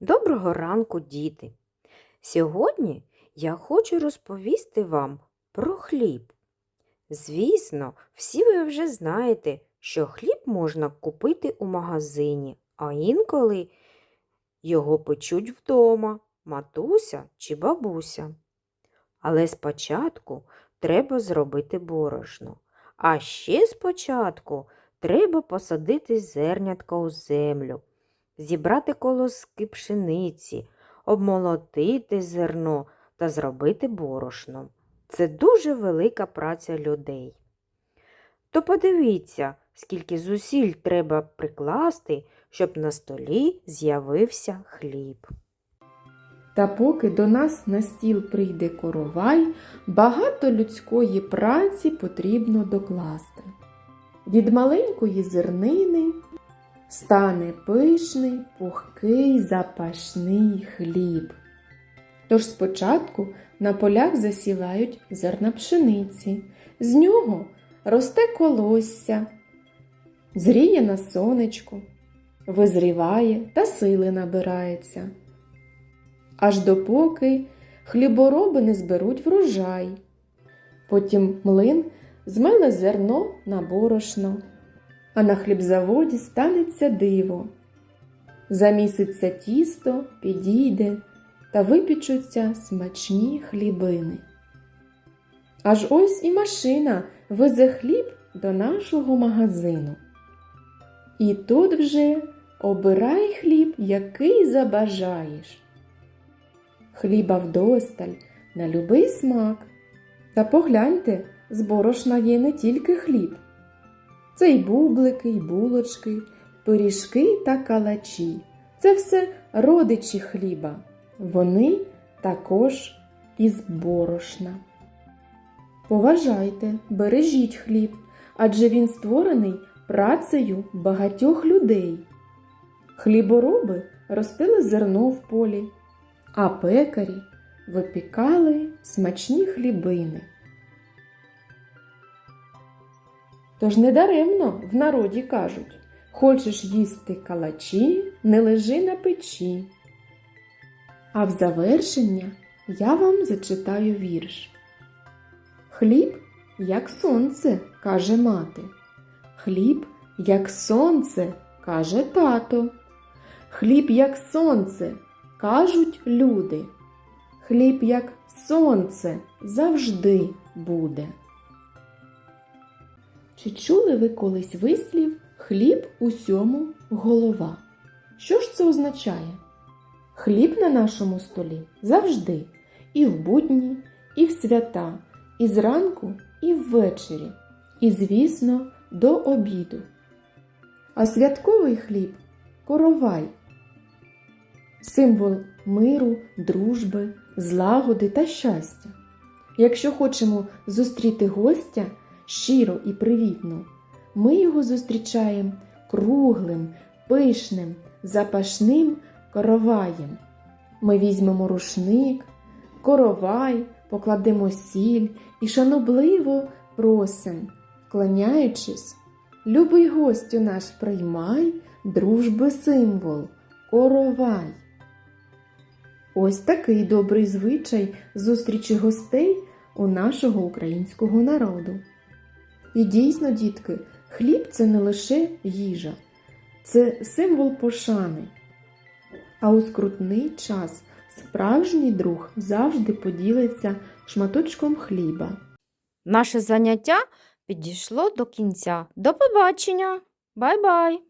Доброго ранку, діти! Сьогодні я хочу розповісти вам про хліб. Звісно, всі ви вже знаєте, що хліб можна купити у магазині, а інколи його печуть вдома, матуся чи бабуся. Але спочатку треба зробити борошно. А ще спочатку треба посадити зернятка у землю зібрати колоски пшениці, обмолотити зерно та зробити борошно. Це дуже велика праця людей. То подивіться, скільки зусиль треба прикласти, щоб на столі з'явився хліб. Та поки до нас на стіл прийде коровай, багато людської праці потрібно докласти. Від маленької зернини стане пишний, пухкий, запашний хліб. Тож спочатку на полях засівають зерна пшениці, з нього росте колосся, зріє на сонечку, визріває та сили набирається. Аж допоки хлібороби не зберуть врожай. Потім млин змеле зерно на борошно а на хлібзаводі станеться диво. Заміситься тісто, підійде та випічуться смачні хлібини. Аж ось і машина везе хліб до нашого магазину. І тут вже обирай хліб, який забажаєш. Хліба вдосталь на любий смак. Та погляньте, з борошна є не тільки хліб. Це й бублики, й булочки, пиріжки та калачі. Це все родичі хліба. Вони також із борошна. Поважайте, бережіть хліб, адже він створений працею багатьох людей. Хлібороби ростили зерно в полі, а пекарі випікали смачні хлібини. Тож недаремно в народі кажуть Хочеш їсти калачі, не лежи на печі. А в завершення я вам зачитаю вірш. Хліб, як сонце, каже мати. Хліб, як сонце, каже тато. Хліб, як сонце, кажуть люди. Хліб, як сонце, завжди буде. Чи чули ви колись вислів хліб усьому голова? Що ж це означає? Хліб на нашому столі завжди, і в будні, і в свята, і зранку, і ввечері, і, звісно, до обіду. А святковий хліб коровай, символ миру, дружби, злагоди та щастя. Якщо хочемо зустріти гостя, щиро і привітно, ми його зустрічаємо круглим, пишним, запашним короваєм. Ми візьмемо рушник, коровай, покладемо сіль і шанобливо просим, вклоняючись, любий гостю наш приймай, дружби символ, коровай. Ось такий добрий звичай зустрічі гостей у нашого українського народу. І дійсно, дітки, хліб це не лише їжа, це символ пошани. А у скрутний час справжній друг завжди поділиться шматочком хліба. Наше заняття підійшло до кінця. До побачення! Бай-бай!